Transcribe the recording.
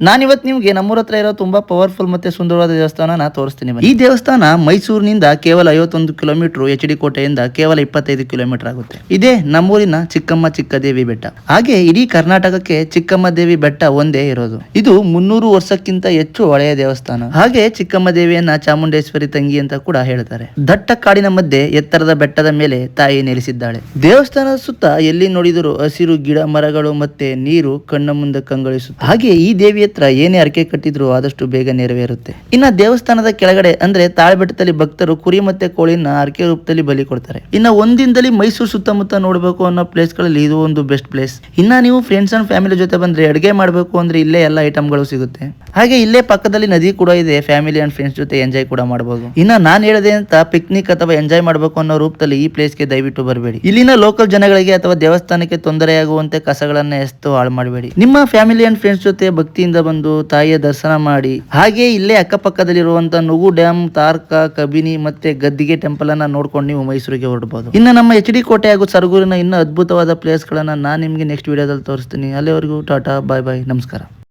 ನಾನಿವತ್ತು ನಿಮಗೆ ನಮ್ಮೂರ ಹತ್ರ ಇರೋ ತುಂಬಾ ಪವರ್ಫುಲ್ ಮತ್ತೆ ಸುಂದರವಾದ ದೇವಸ್ಥಾನ ತೋರಿಸ್ತೀನಿ. ಈ ದೇವಸ್ಥಾನ ಮೈಸೂರಿನಿಂದ ಕೇವಲ ಐವತ್ತೊಂದು ಕಿಲೋಮೀಟರ್ ಎಚ್ ಡಿ ಕೋಟೆಯಿಂದ ಕೇವಲ ಇಪ್ಪತ್ತೈದು ಕಿಲೋಮೀಟರ್ ಆಗುತ್ತೆ. ಇದೇ ನಮ್ಮೂರಿನ ಚಿಕ್ಕಮ್ಮ ಚಿಕ್ಕದೇವಿ ಬೆಟ್ಟ. ಹಾಗೆ ಇಡೀ ಕರ್ನಾಟಕಕ್ಕೆ ಚಿಕ್ಕಮ್ಮ ದೇವಿ ಬೆಟ್ಟ ಒಂದೇ ಇರೋದು. ಇದು ಮುನ್ನೂರು ವರ್ಷಕ್ಕಿಂತ ಹೆಚ್ಚು ಹಳೆಯ ದೇವಸ್ಥಾನ. ಹಾಗೆ ಚಿಕ್ಕಮ್ಮ ದೇವಿಯನ್ನ ಚಾಮುಂಡೇಶ್ವರಿ ತಂಗಿ ಅಂತ ಕೂಡ ಹೇಳ್ತಾರೆ. ದಟ್ಟ ಕಾಡಿನ ಮಧ್ಯೆ ಎತ್ತರದ ಬೆಟ್ಟದ ಮೇಲೆ ತಾಯಿ ನೆಲೆಸಿದ್ದಾಳೆ. ದೇವಸ್ಥಾನದ ಸುತ್ತ ಎಲ್ಲಿ ನೋಡಿದರೂ ಹಸಿರು ಗಿಡ ಮರಗಳು ಮತ್ತೆ ನೀರು ಕಣ್ಣ ಮುಂದೆ ಕಂಗೊಳಿಸುತ್ತೆ. ಹಾಗೆ ಈ ದೇವಿ ಹತ್ರ ಏನೇ ಅರಕೆ ಕಟ್ಟಿದ್ರು ಆದಷ್ಟು ಬೇಗ ನೆರವೇರುತ್ತೆ. ಇನ್ನ ದೇವಸ್ಥಾನದ ಕೆಳಗಡೆ, ಅಂದ್ರೆ ತಾಳ್ಬೆಟ್ಟದಲ್ಲಿ ಭಕ್ತರು ಕುರಿ ಮತ್ತೆ ಕೋಳಿನ ಅರಕೆ ರೂಪದಲ್ಲಿ ಬಲಿ ಕೊಡ್ತಾರೆ. ಇನ್ನ ಒಂದಿನದಲ್ಲಿ ಮೈಸೂರು ಸುತ್ತಮುತ್ತ ನೋಡಬೇಕು ಅನ್ನೋ ಪ್ಲೇಸ್ಗಳಲ್ಲಿ ಇದು ಒಂದು ಬೆಸ್ಟ್ ಪ್ಲೇಸ್. ಇನ್ನ ನೀವು ಫ್ರೆಂಡ್ಸ್ ಅಂಡ್ ಫ್ಯಾಮಿಲಿ ಜೊತೆ ಬಂದ್ರೆ ಅಡುಗೆ ಮಾಡಬೇಕು ಅಂದ್ರೆ ಇಲ್ಲೇ ಎಲ್ಲ ಐಟಮ್ಗಳು ಸಿಗುತ್ತೆ. ಹಾಗೆ ಇಲ್ಲೇ ಪಕ್ಕದಲ್ಲಿ ನದಿ ಕೂಡ ಇದೆ ಫ್ಯಾಮಿಲಿ ಅಂಡ್ ಫ್ರೆಂಡ್ಸ್ ಜೊತೆ ಎಂಜಾಯ್ ಕೂಡ ಮಾಡಬಹುದು ಇನ್ನ ನಾನ್ ಹೇಳಿದೆ ಅಂತ ಪಿಕ್ನಿಕ್ ಅಥವಾ ಎಂಜಾಯ್ ಮಾಡಬೇಕು ಅನ್ನೋ ರೂಪದಲ್ಲಿ ಈ ಪ್ಲೇಸ್ಗೆ ದಯವಿಟ್ಟು ಬರಬೇಡಿ. ಇಲ್ಲಿನ ಲೋಕಲ್ ಜನಗಳಿಗೆ ಅಥವಾ ದೇವಸ್ಥಾನಕ್ಕೆ ತೊಂದರೆಯಾಗುವಂತೆ ಕಸಗಳನ್ನ ಎಸ್ತು ಹಾಳು ಮಾಡಬೇಡಿ. ನಿಮ್ಮ ಫ್ಯಾಮಿಲಿ ಅಂಡ್ ಫ್ರೆಂಡ್ಸ್ ಜೊತೆ ಭಕ್ತಿಯಿಂದ ಬಂದು ತಾಯಿಯ ದರ್ಶನ ಮಾಡಿ. ಹಾಗೆ ಇಲ್ಲೇ ಅಕ್ಕಪಕ್ಕದಲ್ಲಿರುವಂತಹ ನುಗು ಡ್ಯಾಮ್ ತಾರ್ಕ, ಕಬಿನಿ ಮತ್ತೆ ಗದ್ದಿಗೆ ಟೆಂಪಲ್ ಅನ್ನ ನೋಡ್ಕೊಂಡು ನೀವು ಮೈಸೂರಿಗೆ ಹೊರಡಬಹುದು ಇನ್ನು ನಮ್ಮ ಎಚ್ ಡಿ ಕೋಟೆ ಹಾಗೂ ಸರಗೂರಿನ ಇನ್ನೂ ಅದ್ಭುತವಾದ ಪ್ಲೇಸ್ ಗಳನ್ನ ನಾನು ನಿಮ್ಗೆ ನೆಕ್ಸ್ಟ್ ವಿಡಿಯೋದಲ್ಲಿ ತೋರಿಸ್ತೀನಿ. ಅಲ್ಲಿವರೆಗೂ ಟಾಟಾ ಬಾಯ್ ಬಾಯ್ ನಮಸ್ಕಾರ.